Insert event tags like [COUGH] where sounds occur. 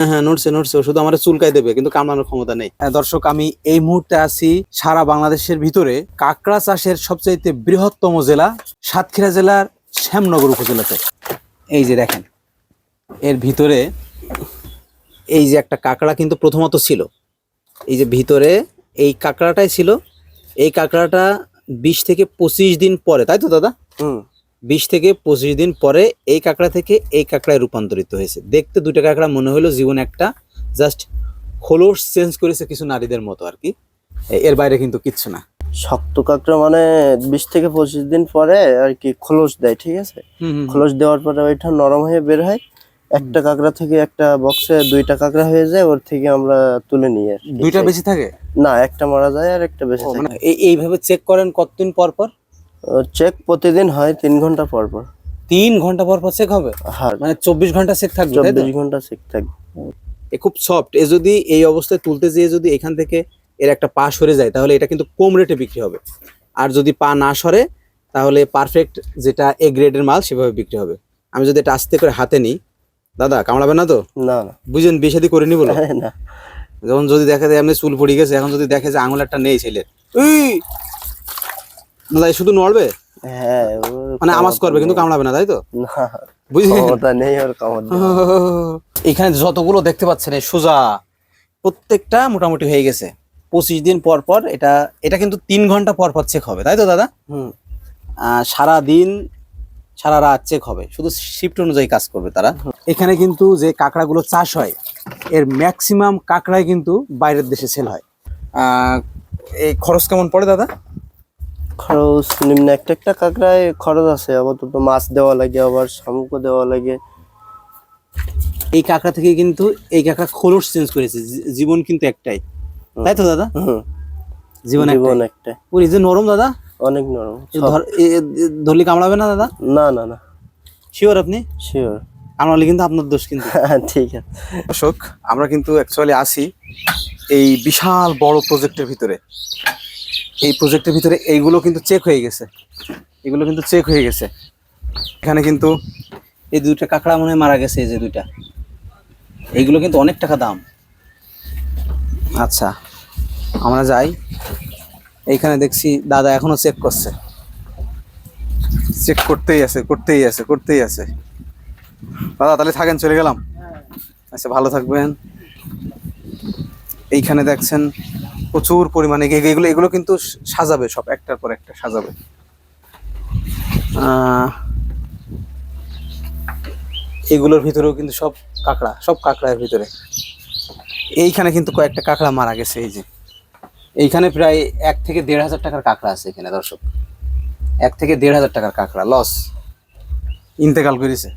হ্যাঁ নড়ছে নড়ছে শুধু আমার চুলকাই দেবে কিন্তু কামড়ানোর ক্ষমতা নেই। হ্যাঁ, দর্শক আমি এই মুহূর্তে আছি সারা বাংলাদেশের ভিতরে। কাঁকড়া চাষের সবচাইতে বৃহত্তম জেলা সাতক্ষীরা জেলার শ্যামনগর উপজেলাতে। এই যে দেখেন এর ভিতরে এই যে একটা কাঁকড়া কিন্তু প্রথমত ছিল। এই যে ভিতরে এই কাঁকড়াটাই ছিল। এই কাঁকড়াটা বিশ থেকে পঁচিশ দিন পরে তাই তো দাদা? হুম। বিশ থেকে পঁচিশ দিন পরে এই কাঁকড়া থেকে এই কাঁকড়ায় রূপান্তরিত হয়েছে। দেখতে দুটো কাঁকড়া মনে হলো জীবন একটা জাস্ট খোলস চেঞ্জ করেছে কিছু নারীদের মতো আর কি। এর বাইরে কিন্তু কিচ্ছু না। শক্ত কাঁকড়া মানে বিশ থেকে পঁচিশ দিন পরে আর কি খোলস দেয় ঠিক আছে? খোলস দেওয়ার পরে ওইটা নরম হয়ে বের হয়। একটা কাঁকড়া থেকে একটা বক্সে দুইটা কাঁকড়া হয়ে যায় ওর থেকে আমরা তুলে নিই আর দুইটা বেশি থাকে? না একটা মারা যায় আর একটা বেশি থাকে। মানে এই- এইভাবে চেক করেন কতদিন পর পর? চেক প্রতিদিন হয় তিন ঘণ্টা পর পর। তিন ঘণ্টা পর পর চেক হবে? হ্যাঁ। মানে চব্বিশ ঘণ্টা চেক থাকবে চব্বিশ ঘণ্টা চেক থাকবে। এ খুব সফট এ যদি এই অবস্থায় তুলতে যেয়ে যদি এখান থেকে এর একটা পা সরে যায় তাহলে এটা কিন্তু কম রেটে বিক্রি হবে। আর যদি পা না সরে তাহলে পারফেক্ট যেটা এ গ্রেডের মাল সেভাবে বিক্রি হবে। আমি যদি এটা আস্তে করে হাতে নিই দাদা কামড়াবে না তো? না বুঝেন বিষাদি করে নি বলো। [LAUGHS] যখন যদি দেখা যায় এমনি চুল পড়ে গেছে এখন যদি দেখে যে আঙুল একটা নেই ছেলের। এ শুধু নড়বে? হ্যাঁ মানে আওয়াজ ক্ষমতা করবে কিন্তু কামড়াবে। না তাই তো? না নেই ওর কামড় এখানে যতগুলো দেখতে পাচ্ছেন এই সোজা প্রত্যেকটা মোটামুটি হয়ে গেছে। পঁচিশ দিন পর পর এটা এটা কিন্তু তিন ঘণ্টা পর পর চেক হবে তাই তো দাদা? হুম। আহ, সারা দিন সারা রাত চেক হবে শুধু শিফট অনুযায়ী কাজ করবে তারা। এখানে কিন্তু যে কাঁকড়াগুলো চাষ হয় এর ম্যাক্সিমাম কাঁকড়াই কিন্তু বাইরের দেশে সেল হয়। আহ, এই খরচ কেমন পড়ে দাদা? খরচ নিম্ন একটা একটা কাঁকড়ায় খরচ আছে। আপাতত মাছ দেওয়া লাগে আবার শামুকও দেওয়া লাগে। এই কাঁকড়া থেকে কিন্তু এই কাঁকড়া খোলস চেঞ্জ করেছে। জীবন কিন্তু একটাই। তাই তো দাদা? জীবন জীবন একটাই। একটা ওই যে নরম দাদা? অনেক নরম। ধরলে কামড়াবে না দাদা? না না না। শিওর আপনি? শিওর কামড়ালে কিন্তু আপনার দোষ কিন্তু। [LAUGHS] ঠিক আছে। অশোক আমরা কিন্তু অ্যাকচুয়ালি আসি এই বিশাল বড় প্রজেক্টের ভিতরে। এই প্রজেক্টের ভিতরে এইগুলো কিন্তু চেক হয়ে গেছে। এগুলো কিন্তু চেক হয়ে গেছে। এখানে কিন্তু এই দুইটা কাঁকড়া মনে মারা গেছে, এই যে দুইটা। এইগুলো কিন্তু অনেক টাকা দাম। আচ্ছা আমরা যাই। এইখানে দেখছি দাদা এখনও চেক করছে। চেক করতেই আছে করতেই আছে করতেই আছে। দাদা, তাহলে থাকেন, চলে গেলাম। আচ্ছা ভালো থাকবেন। এইখানে দেখছেন প্রচুর পরিমাণে এগুলো এগুলো কিন্তু সাজাবে সব, একটার পর একটা সাজাবে। এগুলোর ভিতরেও কিন্তু সব কাঁকড়া, সব কাঁকড়ার ভিতরে। এইখানে কিন্তু কয়েকটা কাঁকড়া মারা গেছে, এই যে। এইখানে প্রায় এক থেকে দেড় হাজার টাকার কাঁকড়া আছে এখানে, দর্শক। এক থেকে দেড় হাজার টাকার কাঁকড়া লস ইন্তেকাল করেছে।